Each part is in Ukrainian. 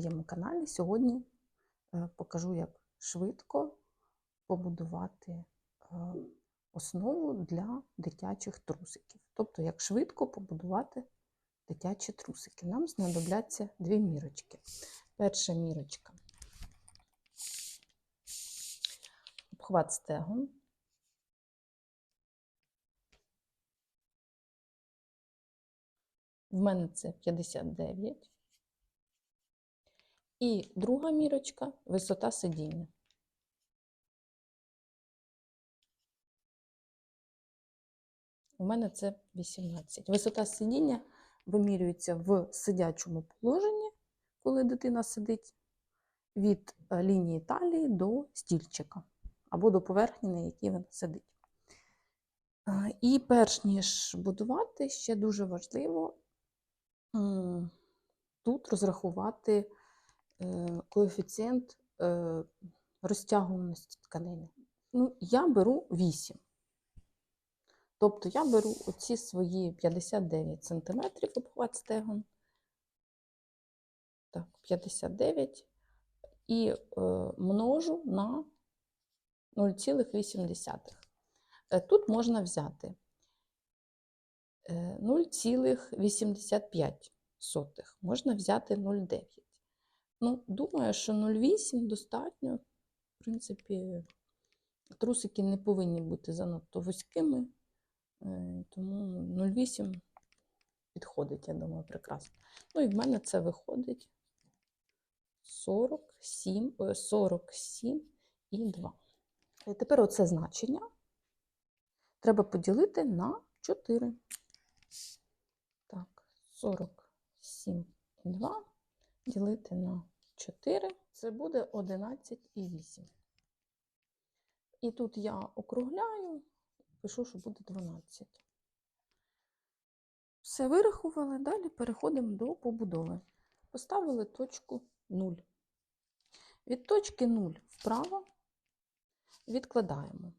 своєму каналі. Сьогодні е, покажу, як швидко побудувати е, основу для дитячих трусиків. Тобто, як швидко побудувати дитячі трусики. Нам знадобляться дві мірочки. Перша мірочка обхват стегон. В мене це 59. І друга мірочка висота сидіння. У мене це 18. Висота сидіння вимірюється в сидячому положенні, коли дитина сидить від е, лінії талії до стільчика або до поверхні, на якій він сидить. Е, І перш ніж будувати, ще дуже важливо тут розрахувати коефіцієнт е, розтягуваності тканини. Ну, я беру 8. Тобто я беру оці свої 59 см обхват стегон. Так, 59 і е, множу на 0,8. Е, Тут можна взяти е, 0,85, можна взяти 0,9. Ну, думаю, що 0,8 достатньо. В принципі, трусики не повинні бути занадто вузькими, е, тому 0,8 підходить, я думаю, прекрасно. Ну і в мене це виходить 47, е, 47 і 2. І тепер оце значення треба поділити на 4. Так, 47,2 ділити на 4, це буде 11,8. І тут я округляю, пишу, що буде 12. Все вирахували, далі переходимо до побудови. Поставили точку 0. Від точки 0 вправо відкладаємо.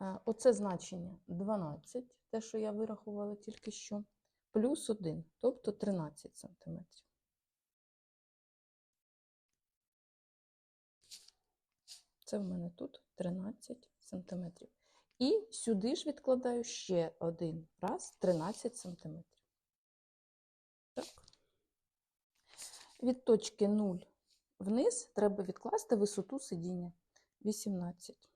Е, Оце значення 12, те, що я вирахувала тільки що, плюс 1, тобто 13 см. Це в мене тут 13 см. І сюди ж відкладаю ще один раз 13 см. Так. Від точки 0 вниз треба відкласти висоту сидіння 18.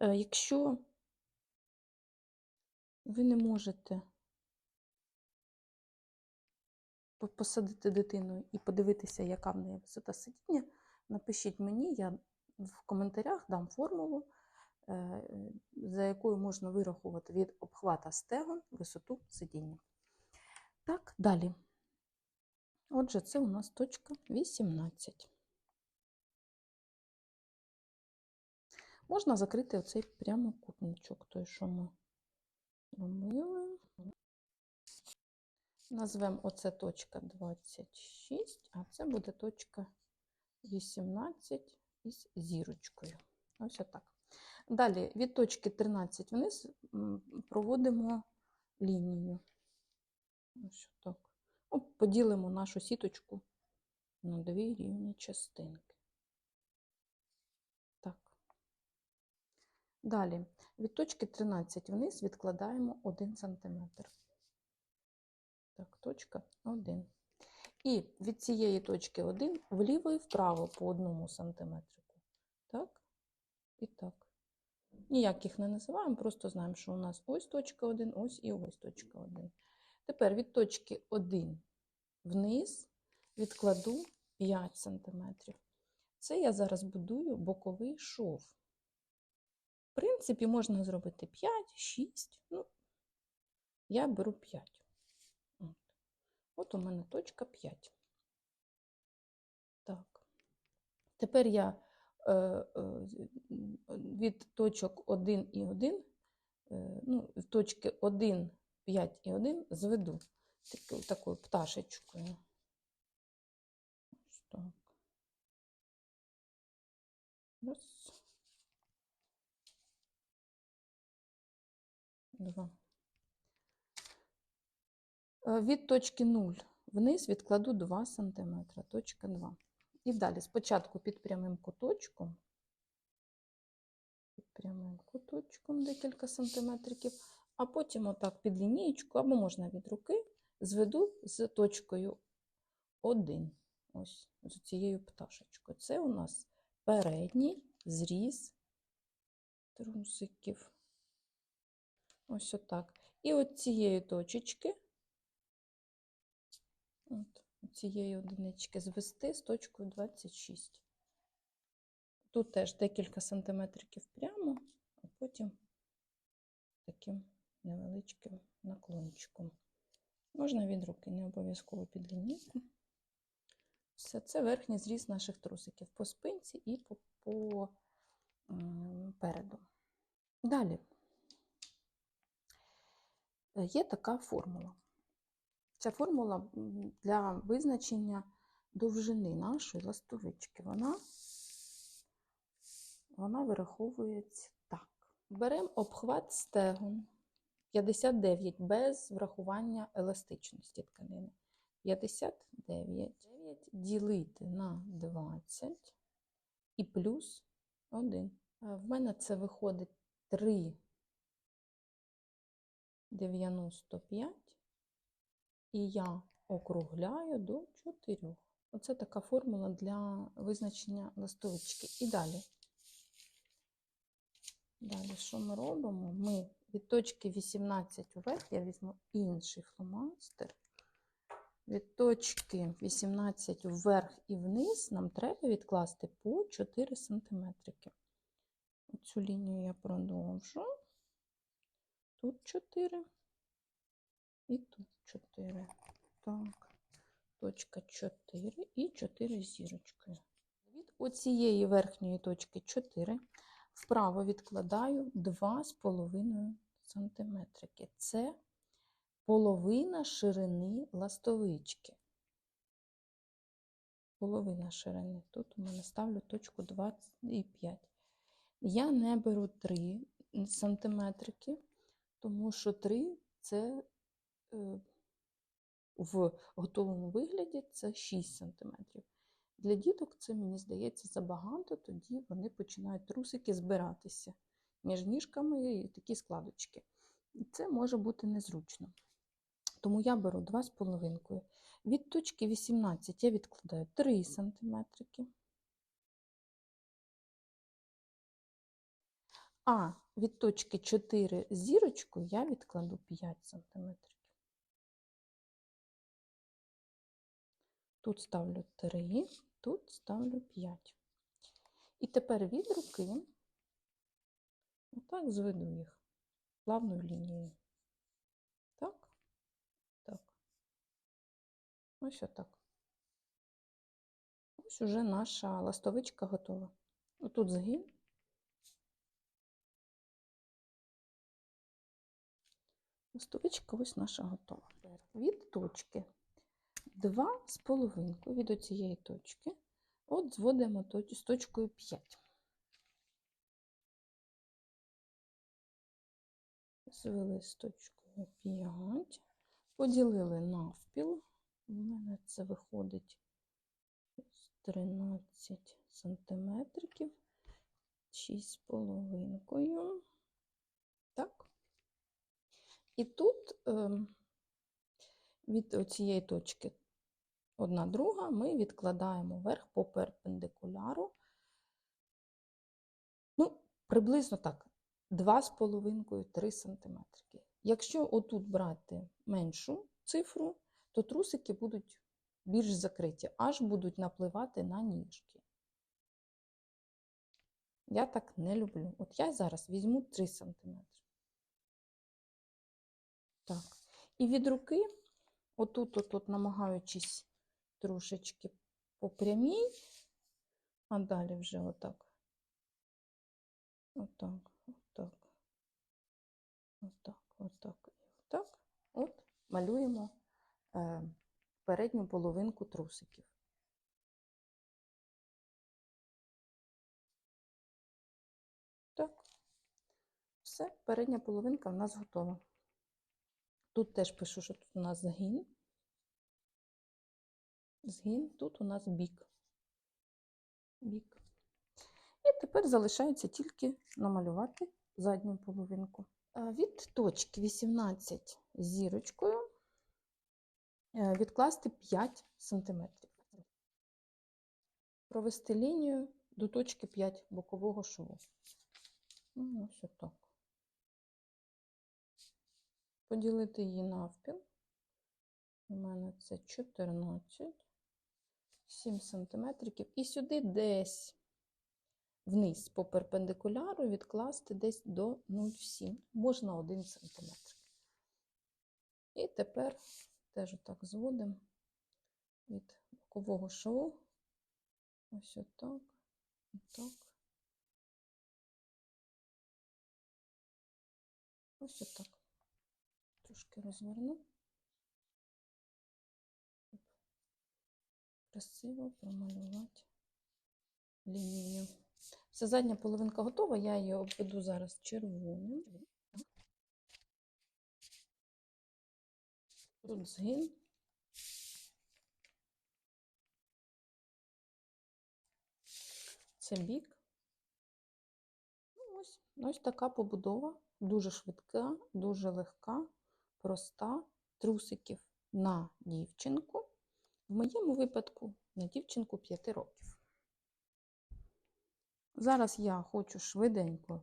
Е, Якщо ви не можете посадити дитину і подивитися, яка в неї висота сидіння, напишіть мені, я в коментарях дам формулу, е, за якою можна вирахувати від обхвата стегон висоту сидіння. Так, далі. Отже, це у нас точка 18. Можна закрити оцей прямокутничок, той, що ми робили. Назвемо оце точка 26, а це буде точка 18 із зірочкою. Ось отак. Далі від точки 13 вниз проводимо лінію. Ось так. Ну, поділимо нашу сіточку на дві рівні частинки. Так. Далі від точки 13 вниз відкладаємо 1 см. Так, точка 1. І від цієї точки 1 вліво і вправо по 1 см. Так, і так. Ніяких не називаємо, просто знаємо, що у нас ось точка 1, ось і ось точка 1. Тепер від точки 1 вниз відкладу 5 см. Це я зараз будую боковий шов. В принципі, можна зробити 5, 6, ну, я беру 5. От, у мене точка 5. Так. Тепер я е, е, від точок 1 і 1, е, ну, точки 1, 5 і 1 зведу такою, такою пташечкою. Ось так. Раз. Два. Е, Від точки 0 вниз відкладу 2 см, точка 2. І далі спочатку під прямим куточком, під прямим куточком декілька сантиметриків, а потім отак під лінієчку, або можна від руки, зведу з точкою 1. Ось з цією пташечкою. Це у нас передній зріз трусиків. Ось отак. І от цієї точечки, от цієї одинички звести з точкою 26. Тут теж декілька сантиметриків прямо, а потім таким невеличким наклончиком. Можна від руки, не обов'язково під лінійку. Все це верхній зріз наших трусиків по спинці і по, по м, переду. Далі Е, є така формула. Ця формула для визначення довжини нашої ластовички. Вона, вона вираховується так. Беремо обхват стегон 59 без врахування еластичності тканини. 59 ділити на 20 і плюс 1. В мене це виходить 3,95. І я округляю до 4. Оце така формула для визначення ластовички. І далі. Далі, що ми робимо? Ми від точки 18 вверх, я візьму інший фломастер. Від точки 18 вверх і вниз нам треба відкласти по 4 см. Оцю лінію я продовжу. Тут 4 і тут 4. Так, точка 4 і 4 зірочкою. Від оцієї верхньої точки 4 вправо відкладаю 2,5 см. Це половина ширини ластовички. Половина ширини. Тут у мене ставлю точку 25. Я не беру 3 сантиметрики, тому що 3 це в готовому вигляді це 6 см. Для діток це, мені здається, забагато, тоді вони починають трусики збиратися між ніжками і такі складочки. І це може бути незручно. Тому я беру 2,5. Від точки 18 я відкладаю 3 см. А від точки 4 зірочкою я відкладу 5 см. Тут ставлю 3, тут ставлю 5. І тепер від руки отак зведу їх плавною лінією. Так, так. Ось отак. Ось уже наша ластовичка готова. Отут згин. Ластовичка ось наша готова. Від точки 2 з половинкою від оцієї точки, от зводимо з точкою 5. Звели з точкою 5, поділили навпіл. У мене це виходить 13 сантиметриків, 6 з половинкою. Так. І тут ем, від цієї точки одна друга ми відкладаємо вверх по перпендикуляру. Ну, приблизно так, 2,5-3 см. Якщо отут брати меншу цифру, то трусики будуть більш закриті, аж будуть напливати на ніжки. Я так не люблю. От я зараз візьму 3 см. Так. І від руки, отут, отут, намагаючись трошечки по прямій, а далі вже отак. Отак, отак, отак, отак і отак. От малюємо е, передню половинку трусиків. Так, все, передня половинка в нас готова. Тут теж пишу, що тут у нас згин. Згин, тут у нас бік. Бік. І тепер залишається тільки намалювати задню половинку. Е, Від точки 18 зірочкою е, відкласти 5 см. Провести лінію до точки 5 бокового шву. Ну, ось отак. Поділити її навпіл. У мене це 14, 7 см. І сюди десь вниз по перпендикуляру відкласти десь до 0,7, можна 1 см. І тепер теж отак зводимо від бокового шву. Ось отак, отак. Ось отак. Трошки розверну. Красиво промалювати лінію. Все, задня половинка готова, я її обведу зараз червоним. Тут згин. Це бік. Ну, ось, ось така побудова, дуже швидка, дуже легка, проста. Трусиків на дівчинку. В моєму випадку на дівчинку 5 років. Зараз я хочу швиденько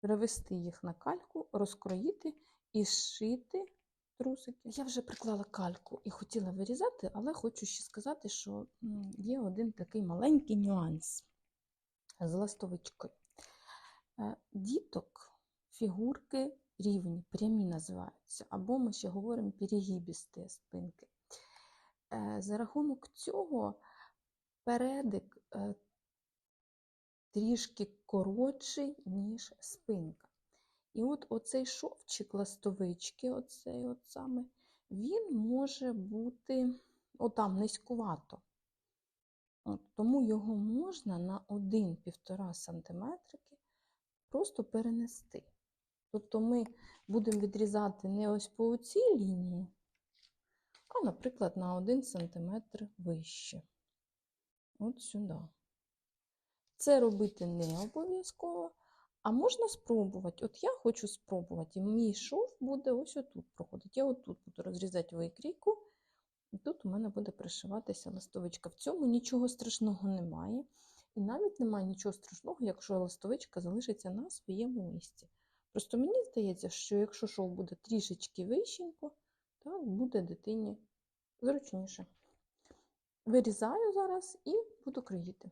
перевести їх на кальку, розкроїти і зшити трусики. Я вже приклала кальку і хотіла вирізати, але хочу ще сказати, що є один такий маленький нюанс з ластовичкою. Е, Діток фігурки рівні, прямі називаються, або ми ще говоримо перегібісти спинки. Е, За рахунок цього передик е, трішки коротший, ніж спинка. І от оцей шовчик ластовички, оцей от саме, він може бути отам низькувато. От, тому його можна на 1-1,5 см просто перенести. Тобто ми будемо відрізати не ось по цій лінії, наприклад, на 1 см вище. От сюди. Це робити не обов'язково, а можна спробувати. От я хочу спробувати, і мій шов буде ось отут проходити. Я отут буду розрізати викрійку, і тут у мене буде пришиватися ластовичка. В цьому нічого страшного немає. І навіть немає нічого страшного, якщо ластовичка залишиться на своєму місці. Просто мені здається, що якщо шов буде трішечки вищенько, то буде дитині зручніше. Вирізаю зараз і буду кроїти.